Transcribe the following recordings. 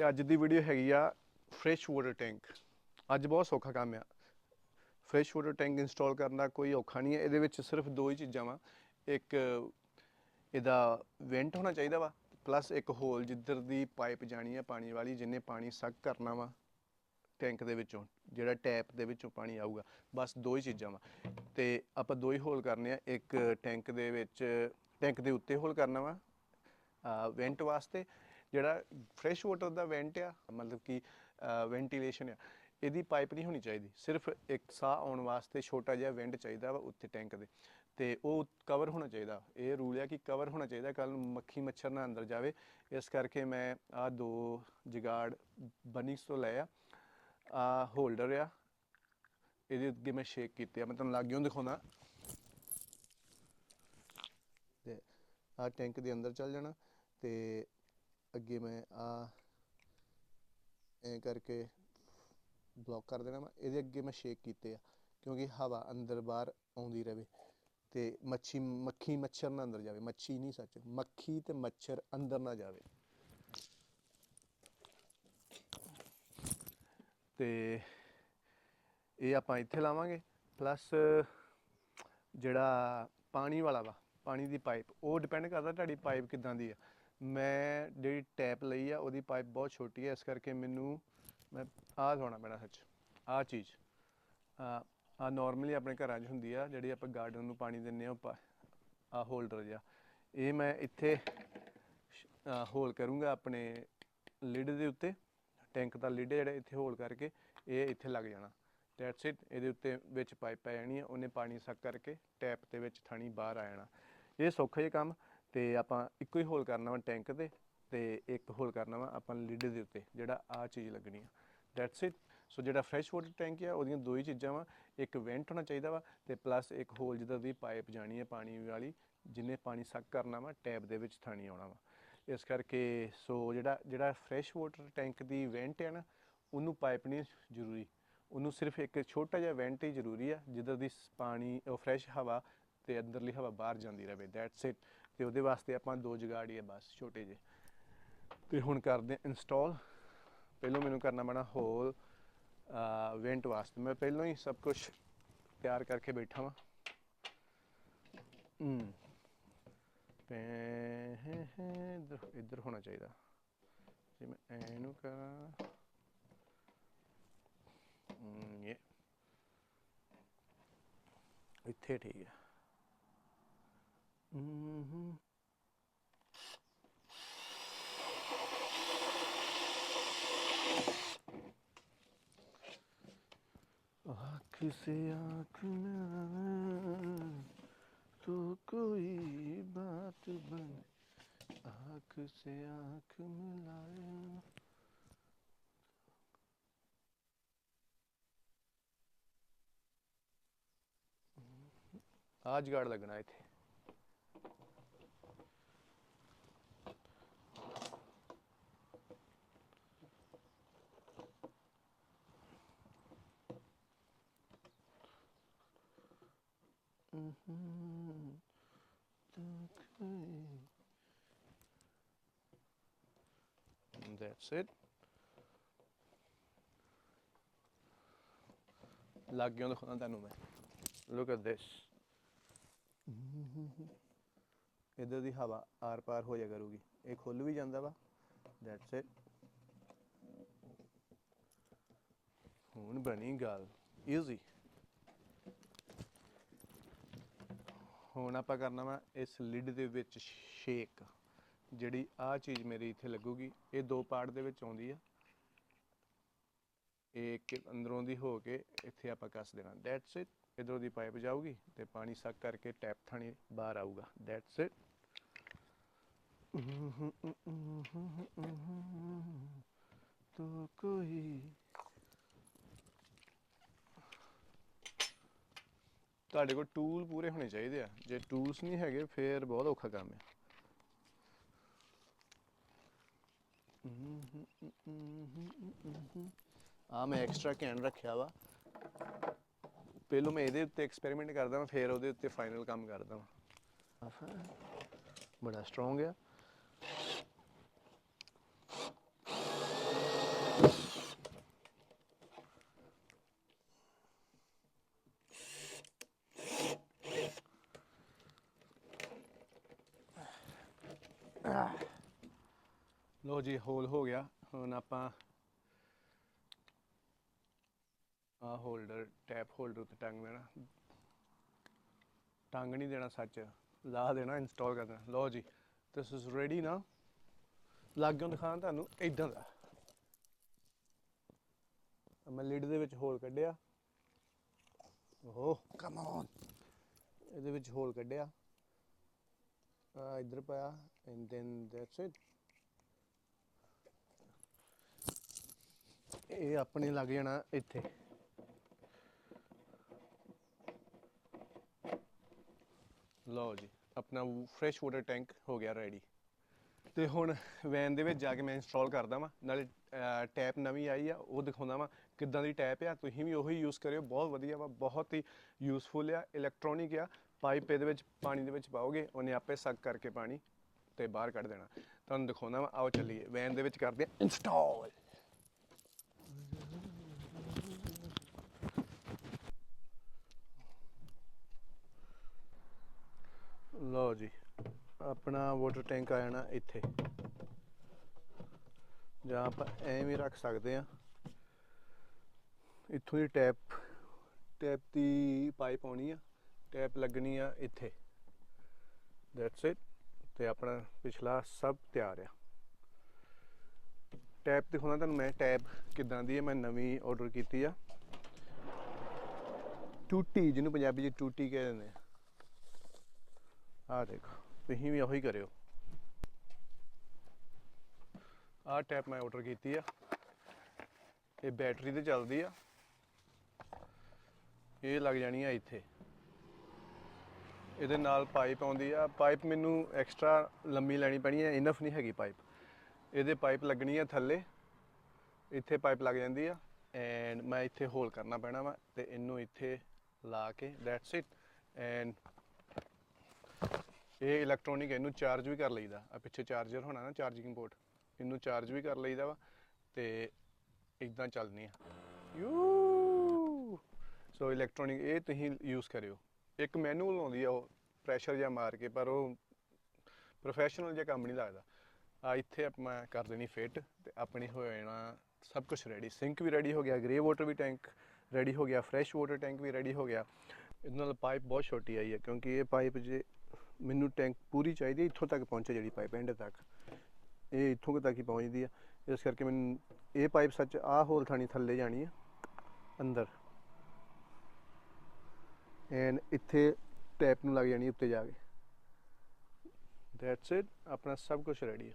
ਤੇ ਅੱਜ ਦੀ ਵੀਡੀਓ ਹੈਗੀ ਆ ਫਰੈਸ਼ ਵਾਟਰ ਟੈਂਕ ਅੱਜ ਬਹੁਤ ਸੌਖਾ ਕੰਮ ਆ। ਫਰੈਸ਼ ਵਾਟਰ ਟੈਂਕ ਇੰਸਟਾਲ ਕਰਨਾ ਕੋਈ ਔਖਾ ਨਹੀਂ ਹੈ। ਇਹਦੇ ਵਿੱਚ ਸਿਰਫ ਦੋ ਹੀ ਚੀਜ਼ਾਂ ਵਾ। ਇੱਕ ਇਹਦਾ ਵੈਂਟ ਹੋਣਾ ਚਾਹੀਦਾ ਵਾ ਪਲੱਸ ਇੱਕ ਹੋਲ ਜਿੱਧਰ ਦੀ ਪਾਈਪ ਜਾਣੀ ਹੈ ਪਾਣੀ ਵਾਲੀ, ਜਿੰਨੇ ਪਾਣੀ ਸੱਕ ਕਰਨਾ ਵਾ ਟੈਂਕ ਦੇ ਵਿੱਚੋਂ, ਜਿਹੜਾ ਟੈਪ ਦੇ ਵਿੱਚੋਂ ਪਾਣੀ ਆਊਗਾ। ਬਸ ਦੋ ਹੀ ਚੀਜ਼ਾਂ ਵਾ। ਤੇ ਆਪਾਂ ਦੋ ਹੀ ਹੋਲ ਕਰਨੇ ਆ। ਇੱਕ ਟੈਂਕ ਦੇ ਵਿੱਚ ਟੈਂਕ ਦੇ ਉੱਤੇ ਹੋਲ ਕਰਨਾ ਵਾ ਵੈਂਟ ਵਾਸਤੇ। ਜਿਹੜਾ ਫਰੈਸ਼ ਵਾਟਰ ਦਾ ਵੈਂਟ ਆ, ਮਤਲਬ ਕਿ ਵੈਂਟੀਲੇਸ਼ਨ ਆ, ਇਹਦੀ ਪਾਈਪ ਨਹੀਂ ਹੋਣੀ ਚਾਹੀਦੀ। ਸਿਰਫ ਇੱਕ ਸਾਹ ਆਉਣ ਵਾਸਤੇ ਛੋਟਾ ਜਿਹਾ ਵੈਂਟ ਚਾਹੀਦਾ ਵਾ ਉੱਥੇ ਟੈਂਕ ਦੇ। ਤੇ ਉਹ ਕਵਰ ਹੋਣਾ ਚਾਹੀਦਾ। ਇਹ ਰੂਲ ਆ ਕਿ ਕਵਰ ਹੋਣਾ ਚਾਹੀਦਾ ਕੱਲ ਮੱਖੀ ਮੱਛਰ ਨਾ ਅੰਦਰ ਜਾਵੇ। ਇਸ ਕਰਕੇ ਮੈਂ ਆ ਦੋ ਜਗਾੜ ਬਨਿਕਸ ਤੋਂ ਲਏ ਆ। ਆ ਹੋਲਡਰ ਆ। ਇਹਦੇ ਅੱਗੇ ਮੈਂ ਸ਼ੇਕ ਕੀਤੇ ਆ। ਮੈਂ ਤੁਹਾਨੂੰ ਲਾਗਿਓਂ ਦਿਖਾਉਣਾ ਤੇ ਆ ਟੈਂਕ ਦੇ ਅੰਦਰ ਚੱਲ ਜਾਣਾ। ਤੇ ਅੱਗੇ ਮੈਂ ਆ ਐ ਕਰਕੇ ਬਲੌਕ ਕਰ ਦੇਣਾ ਵਾ। ਇਹਦੇ ਅੱਗੇ ਮੈਂ ਸ਼ੇਕ ਕੀਤੇ ਆ, ਕਿਉਂਕਿ ਹਵਾ ਅੰਦਰ ਬਾਹਰ ਆਉਂਦੀ ਰਹੇ ਤੇ ਮੱਛੀ, ਮੱਖੀ ਮੱਛਰ ਨਾ ਅੰਦਰ ਜਾਵੇ। ਮੱਛੀ ਨਹੀਂ ਸੱਚ, ਮੱਖੀ ਤੇ ਮੱਛਰ ਅੰਦਰ ਨਾ ਜਾਵੇ। ਤੇ ਇਹ ਆਪਾਂ ਇੱਥੇ ਲਾਵਾਂਗੇ ਪਲੱਸ ਜਿਹੜਾ ਪਾਣੀ ਵਾਲਾ ਵਾ, ਪਾਣੀ ਦੀ ਪਾਈਪ ਉਹ ਡਿਪੈਂਡ ਕਰਦਾ ਤੁਹਾਡੀ ਪਾਈਪ ਕਿੱਦਾਂ ਦੀ ਆ। ਮੈਂ ਜਿਹੜੀ ਟੈਪ ਲਈ ਆ, ਉਹਦੀ ਪਾਈਪ ਬਹੁਤ ਛੋਟੀ ਹੈ ਇਸ ਕਰਕੇ ਮੈਨੂੰ ਮੈਂ ਆਹ ਲਵਾਉਣਾ ਪੈਣਾ ਸੱਚ, ਆਹ ਚੀਜ਼। ਆ ਆ ਨਾਰਮਲੀ ਆਪਣੇ ਘਰਾਂ 'ਚ ਹੁੰਦੀ ਆ, ਜਿਹੜੀ ਆਪਾਂ ਗਾਰਡਨ ਨੂੰ ਪਾਣੀ ਦਿੰਨੇ ਆ ਆ ਹੋਲਡਰ ਜਿਹਾ। ਇਹ ਮੈਂ ਇੱਥੇ ਹੋਲ ਕਰੂੰਗਾ ਆਪਣੇ ਲਿਡ ਦੇ ਉੱਤੇ ਟੈਂਕ ਦਾ ਲਿਡ ਜਿਹੜਾ ਇੱਥੇ ਹੋਲ ਕਰਕੇ ਇਹ ਇੱਥੇ ਲੱਗ ਜਾਣਾ। ਦੈਟਸ ਇਟ ਇਹਦੇ ਉੱਤੇ ਵਿੱਚ ਪਾਈਪ ਪੈ ਜਾਣੀ ਹੈ ਉਹਨੇ ਪਾਣੀ ਸੱਕ ਕਰਕੇ ਟੈਪ ਦੇ ਵਿੱਚ ਥਣੀ ਬਾਹਰ ਆ ਜਾਣਾ। ਇਹ ਸੌਖਾ ਜਿਹਾ ਕੰਮ ਤੇ ਆਪਾਂ ਇੱਕੋ ਹੀ ਹੋਲ ਕਰਨਾ ਵਾ ਟੈਂਕ ਤੇ ਤੇ ਇੱਕ ਹੋਲ ਕਰਨਾ ਵਾ ਆਪਾਂ ਲਿਡ ਦੇ ਉੱਤੇ, ਜਿਹੜਾ ਆ ਚੀਜ਼ ਲੱਗਣੀ ਆ। ਦੈਟਸ ਇਟ ਸੋ ਜਿਹੜਾ ਫਰੈਸ਼ ਵਾਟਰ ਟੈਂਕ ਆ, ਉਹਦੀਆਂ ਦੋ ਹੀ ਚੀਜ਼ਾਂ ਵਾ, ਇੱਕ ਵੈਂਟ ਹੋਣਾ ਚਾਹੀਦਾ ਵਾ ਤੇ ਪਲੱਸ ਇੱਕ ਹੋਲ ਜਿੱਦਾਂ ਦੀ ਪਾਈਪ ਜਾਣੀ ਹੈ ਪਾਣੀ ਵਾਲੀ, ਜਿੰਨੇ ਪਾਣੀ ਸੱਕ ਕਰਨਾ ਵਾ ਟੈਪ ਦੇ ਵਿੱਚ ਥਾਣੀ ਆਉਣਾ ਵਾ। ਇਸ ਕਰਕੇ ਸੋ ਜਿਹੜਾ ਜਿਹੜਾ ਫਰੈਸ਼ ਵਾਟਰ ਟੈਂਕ ਦੀ ਵੈਂਟ ਹੈ ਨਾ, ਉਹਨੂੰ ਪਾਈਪ ਨਹੀਂ ਜ਼ਰੂਰੀ। ਉਹਨੂੰ ਸਿਰਫ ਇੱਕ ਛੋਟਾ ਜਿਹਾ ਵੈਂਟ ਹੀ ਜ਼ਰੂਰੀ ਆ, ਜਿੱਦਾਂ ਦੀ ਪਾਣੀ, ਉਹ ਫਰੈਸ਼ ਹਵਾ ਤੇ ਅੰਦਰਲੀ ਹਵਾ ਬਾਹਰ ਜਾਂਦੀ ਰਹੇ ਦੈਟਸ ਇਟ ਤੇ ਉਹਦੇ ਵਾਸਤੇ ਆਪਾਂ ਦੋ ਜਗਾੜੀ ਆ ਬਸ ਛੋਟੇ ਜਿਹੇ। ਤੇ ਹੁਣ ਕਰਦੇ ਇੰਸਟਾਲ ਪਹਿਲਾਂ ਮੈਨੂੰ ਕਰਨਾ ਪੈਣਾ ਹੋਲ ਵੈਂਟ ਵਾਸਤੇ। ਮੈਂ ਪਹਿਲਾਂ ਹੀ ਸਭ ਕੁਝ ਤਿਆਰ ਕਰਕੇ ਬੈਠਾ ਵਾਂ। ਹਮ ਪੈ ਇੱਧਰ ਹੋਣਾ ਚਾਹੀਦਾ। ਜੇ ਮੈਂ ਇਹਨੂੰ ਕਰਾਂ। ਹਮ, ਇਹ। ਇੱਥੇ ਠੀਕ ਹੈ आँख से आँख न तो कोई बात बन, आँख से आँख मिलाए। आज गाड़ लगना है थे And that's it. ਲੱਗ ਦਿਖਾਉਣਾ ਤੁਹਾਨੂੰ ਮੈਂ ਲੁੱਕ ਐਟ ਦਿਸ ਇਧਰ ਦੀ ਹਵਾ ਆਰ ਪਾਰ ਹੋ ਜਾ ਕਰੂਗੀ ਇਹ ਖੁੱਲ ਵੀ ਜਾਂਦਾ ਵਾ ਦੈਟਸ ਇਟ ਹੁਣ ਬਣੀ ਗੱਲ ਈਜ਼ੀ ਹੁਣ ਆਪਾਂ ਕਰਨਾ ਵਾ ਇਸ ਲਿਡ ਦੇ ਵਿੱਚ ਸ਼ੇਕ। ਜਿਹੜੀ ਆ ਚੀਜ਼ ਮੇਰੀ ਇੱਥੇ ਲੱਗੂਗੀ, ਇਹ ਦੋ ਪਾਰਟ ਦੇ ਵਿੱਚ ਆਉਂਦੀ ਆ। ਇਹ ਅੰਦਰੋਂ ਦੀ ਹੋ ਕੇ ਇੱਥੇ ਆਪਾਂ ਕੱਸ ਦੇਣਾ। ਦੈਟਸ ਇਟ ਇਧਰੋਂ ਦੀ ਪਾਈਪ ਜਾਊਗੀ ਤੇ ਪਾਣੀ ਸੱਕ ਕਰਕੇ ਟੈਪ ਥਾਣੀ ਬਾਹਰ ਆਊਗਾ। ਦੈਟਸ ਇਟ ਤੋ ਕੋਈ ਤੁਹਾਡੇ ਕੋਲ ਟੂਲ ਪੂਰੇ ਹੋਣੇ ਚਾਹੀਦੇ ਆ। ਜੇ ਟੂਲਸ ਨਹੀਂ ਹੈਗੇ, ਫੇਰ ਬਹੁਤ ਔਖਾ ਕੰਮ ਹੈ ਆ ਮੈਂ ਐਕਸਟਰਾ ਕੈਨ ਰੱਖਿਆ ਵਾ। ਪਹਿਲੋਂ ਮੈਂ ਇਹਦੇ ਉੱਤੇ ਐਕਸਪੈਰੀਮੈਂਟ ਕਰਦਾ ਹਾਂ ਫਿਰ ਉਹਦੇ ਉੱਤੇ ਫਾਈਨਲ ਕੰਮ ਕਰਦਾ ਹਾਂ ਬੜਾ ਸਟਰੋਂਗ ਆ। ਲੋ ਜੀ ਹੋਲ ਹੋ ਗਿਆ। ਹੁਣ ਆਪਾਂ ਆ ਹੋਲਡਰ ਟੈਪ ਹੋਲਡਰ ਤੇ ਟੰਗ ਦੇਣਾ ਟੰਗ ਨਹੀਂ ਦੇਣਾ ਸੱਚ। ਲਾ ਦੇਣਾ ਇੰਸਟਾਲ ਕਰ ਦੇਣਾ। ਲੋ ਜੀ ਦਿਸ ਇਜ਼ ਰੈਡੀ ਨਾ। ਲਾਗਿਓਂ ਦਿਖਾਉਣ ਤੁਹਾਨੂੰ ਇਦਾਂ ਦਾ। ਮੈਂ ਲਿਡ ਦੇ ਵਿੱਚ ਹੋਲ ਕੱਢਿਆ। ਓਹ ਕਮ ਔਨ ਇਹਦੇ ਵਿੱਚ ਹੋਲ ਕੱਢਿਆ। ਆ ਇੱਧਰ ਪਾਇਆ ਐਂਡ ਦੈਨ ਦੈਟਸ ਇਟ ਇਹ ਆਪਣੇ ਲੱਗ ਜਾਣਾ ਇੱਥੇ। ਲਓ ਜੀ, ਆਪਣਾ ਫਰੈਸ਼ ਵਾਟਰ ਟੈਂਕ ਹੋ ਗਿਆ ਰੈਡੀ ਤੇ ਹੁਣ ਵੈਨ ਦੇ ਵਿੱਚ ਜਾ ਕੇ ਮੈਂ ਇੰਸਟਾਲ ਕਰਦਾ ਵਾਂ, ਨਾਲੇ ਟੈਪ ਨਵੀਂ ਆਈ ਆ, ਉਹ ਦਿਖਾਉਂਦਾ ਵਾਂ ਕਿੱਦਾਂ ਦੀ ਟੈਪ ਆ। ਤੁਸੀਂ ਵੀ ਉਹੀ ਯੂਜ਼ ਕਰਿਓ, ਬਹੁਤ ਵਧੀਆ ਵਾ, ਬਹੁਤ ਹੀ ਯੂਜ਼ਫੁਲ ਆ ਇਲੈਕਟ੍ਰੋਨਿਕ ਆ। ਪਾਈਪ ਇਹਦੇ ਵਿੱਚ, ਪਾਣੀ ਦੇ ਵਿੱਚ ਪਾਓਗੇ, ਉਹਨੇ ਆਪੇ ਸਕ ਕਰਕੇ ਪਾਣੀ ਤੇ ਬਾਹਰ ਕੱਢ ਦੇਣਾ। ਤੁਹਾਨੂੰ ਦਿਖਾਉਂਦਾ ਵਾਂ, ਆਓ ਚੱਲੀਏ ਵੈਨ ਦੇ ਵਿੱਚ ਕਰਦੇ ਆ ਇੰਸਟਾਲ ਲਓ ਜੀ, ਆਪਣਾ ਵਾਟਰ ਟੈਂਕ ਆ ਜਾਣਾ ਇੱਥੇ। ਜਾਂ ਆਪਾਂ ਐਵੇਂ ਰੱਖ ਸਕਦੇ ਆ ਇੱਥੋਂ ਦੀ ਟੈਪ ਟੈਪ ਦੀ ਪਾਈਪ ਆਉਣੀ ਆ ਟੈਪ ਲੱਗਣੀ ਆ ਇੱਥੇ। ਦੈਟਸ ਇਟ ਤੇ ਆਪਣਾ ਪਿਛਲਾ ਸਭ ਤਿਆਰ ਆ। ਟੈਪ ਦਿਖਾਉਣਾ ਤੁਹਾਨੂੰ ਮੈਂ ਟੈਪ ਕਿਦਾਂ ਦੀ ਹੈ ਮੈਂ ਨਵੀਂ ਆਰਡਰ ਕੀਤੀ ਆ। ਟੂਟੀ, ਜਿਹਨੂੰ ਪੰਜਾਬੀ 'ਚ ਟੂਟੀ ਕਹਿੰਦੇ ਆ ਆਹ ਦੇਖੋ, ਤੁਸੀਂ ਵੀ ਉਹੀ ਕਰਿਓ। ਆਹ ਟੈਪ ਮੈਂ ਆਰਡਰ ਕੀਤੀ ਆ। ਇਹ ਬੈਟਰੀ ਤੇ ਚੱਲਦੀ ਆ। ਇਹ ਲੱਗ ਜਾਣੀ ਆ ਇੱਥੇ। ਇਹਦੇ ਨਾਲ ਪਾਈਪ ਆਉਂਦੀ ਆ। ਪਾਈਪ ਮੈਨੂੰ ਐਕਸਟਰਾ ਲੰਮੀ ਲੈਣੀ ਪੈਣੀ ਹੈ ਇਨਫ ਨਹੀਂ ਹੈਗੀ ਪਾਈਪ। ਇਹਦੇ ਪਾਈਪ ਲੱਗਣੀ ਆ ਥੱਲੇ। ਇੱਥੇ ਪਾਈਪ ਲੱਗ ਜਾਂਦੀ ਆ। ਐਂਡ ਮੈਂ ਇੱਥੇ ਹੋਲ ਕਰਨਾ ਪੈਣਾ ਵਾ ਤੇ ਇਹਨੂੰ ਇੱਥੇ ਲਾ ਕੇ ਦੈਟਸ ਇਟ ਐਂਡ ਇਹ ਇਲੈਕਟ੍ਰੋਨਿਕ ਇਹਨੂੰ ਚਾਰਜ ਵੀ ਕਰ ਲਈਦਾ। ਆ ਪਿੱਛੇ ਚਾਰਜਰ ਹੋਣਾ ਨਾ ਚਾਰਜਿੰਗ ਪੋਰਟ ਇਹਨੂੰ ਚਾਰਜ ਵੀ ਕਰ ਲਈਦਾ ਵਾ, ਤੇ ਇਦਾਂ ਚੱਲਣੀ ਆ। ਯੂ ਸੋ ਇਲੈਕਟ੍ਰੋਨਿਕ ਇਹ ਤੁਸੀਂ ਯੂਜ਼ ਕਰਿਓ। ਇੱਕ ਮੈਨੂਅਲ ਆਉਂਦੀ ਆ, ਉਹ ਪ੍ਰੈਸ਼ਰ ਜਾਂ ਮਾਰ ਕੇ, ਪਰ ਉਹ ਪ੍ਰੋਫੈਸ਼ਨਲ ਜਿਹਾ ਕੰਮ ਨਹੀਂ ਲੱਗਦਾ। ਆ ਇੱਥੇ ਆਪਾਂ ਕਰ ਦੇਣੀ ਫਿੱਟ ਤੇ ਆਪਣੀ ਹੋ ਜਾਣਾ ਸਭ ਕੁਝ ਰੈਡੀ ਸਿੰਕ ਵੀ ਰੈਡੀ ਹੋ ਗਿਆ ਗ੍ਰੇ ਵਾਟਰ ਵੀ ਟੈਂਕ ਰੈਡੀ ਹੋ ਗਿਆ ਫਰੈਸ਼ ਵਾਟਰ ਟੈਂਕ ਵੀ ਰੈਡੀ ਹੋ ਗਿਆ। ਇਹਦੇ ਨਾਲ ਪਾਈਪ ਬਹੁਤ ਛੋਟੀ ਆਈ ਹੈ ਕਿਉਂਕਿ ਇਹ ਪਾਈਪ ਜੇ ਮੈਨੂੰ ਟੈਂਕ ਪੂਰੀ ਚਾਹੀਦੀ ਹੈ, ਇੱਥੋਂ ਤੱਕ ਪਹੁੰਚੇ ਜਿਹੜੀ ਪਾਈਪ ਐਂਡ ਤੱਕ। ਇਹ ਇੱਥੋਂ ਤੱਕ ਹੀ ਪਹੁੰਚਦੀ ਆ ਇਸ ਕਰਕੇ ਮੈਨੂੰ ਇਹ ਪਾਈਪ ਸੱਚ ਆਹ ਹੋਲ ਥਾਣੀ ਥੱਲੇ ਜਾਣੀ ਆ ਅੰਦਰ। ਐਂਡ ਇੱਥੇ ਟੈਪ ਨੂੰ ਲੱਗ ਜਾਣੀ ਉੱਤੇ ਜਾ ਕੇ। ਦੈਟਸ ਇਟ ਆਪਣਾ ਸਭ ਕੁਝ ਰੈਡੀ ਹੈ।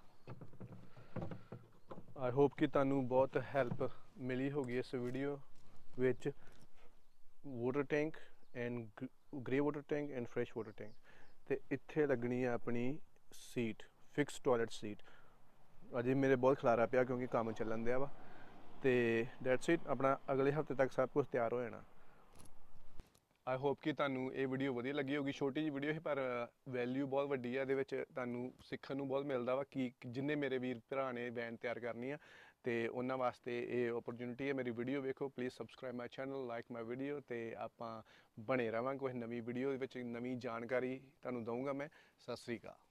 ਆਈ ਹੋਪ ਕਿ ਤੁਹਾਨੂੰ ਬਹੁਤ ਹੈਲਪ ਮਿਲੀ ਹੋਗੀ ਇਸ ਵੀਡੀਓ ਵਿੱਚ। Water tank and grey water tank and fresh water tank ਤੇ ਇੱਥੇ ਲੱਗਣੀ ਹੈ ਆਪਣੀ ਸੀਟ ਫਿਕਸ ਟਾਇਲਟ ਸੀਟ ਅਜੇ ਮੇਰੇ ਬਹੁਤ ਖਲਾਰਾ ਪਿਆ ਕਿਉਂਕਿ ਕੰਮ ਚੱਲਣ ਦਿਆ ਵਾ। ਤੇ ਦੈਟਸ ਇਟ ਆਪਣਾ ਅਗਲੇ ਹਫ਼ਤੇ ਤੱਕ ਸਭ ਕੁਝ ਤਿਆਰ ਹੋ ਜਾਣਾ। ਆਈ ਹੋਪ ਕਿ ਤੁਹਾਨੂੰ ਇਹ ਵੀਡੀਓ ਵਧੀਆ ਲੱਗੀ ਹੋਗੀ ਛੋਟੀ ਜਿਹੀ ਵੀਡੀਓ ਹੈ ਪਰ ਵੈਲਿਊ ਬਹੁਤ ਵੱਡੀ ਹੈ ਇਹਦੇ ਵਿੱਚ ਤੁਹਾਨੂੰ ਸਿੱਖਣ ਨੂੰ ਬਹੁਤ ਮਿਲਦਾ ਵਾ ਕਿ ਜਿੰਨੇ ਮੇਰੇ ਵੀਰ ਭਰਾ ਨੇ ਵੈਨ ਤਿਆਰ ਕਰਨੀ ਆ ਤੇ ਉਹਨਾਂ ਵਾਸਤੇ ਇਹ ਓਪਰਚੁਨਿਟੀ ਹੈ। ਮੇਰੀ ਵੀਡੀਓ ਵੇਖੋ please subscribe my channel like my video ਤੇ ਆਪਾਂ ਬਣੇ ਰਵਾਂਗੇ ਕੋਈ ਨਵੀਂ ਵੀਡੀਓ ਦੇ ਵਿੱਚ, ਨਵੀਂ ਜਾਣਕਾਰੀ ਤੁਹਾਨੂੰ ਦਊਂਗਾ ਮੈਂ। ਸਤਿ ਸ੍ਰੀ ਅਕਾਲ।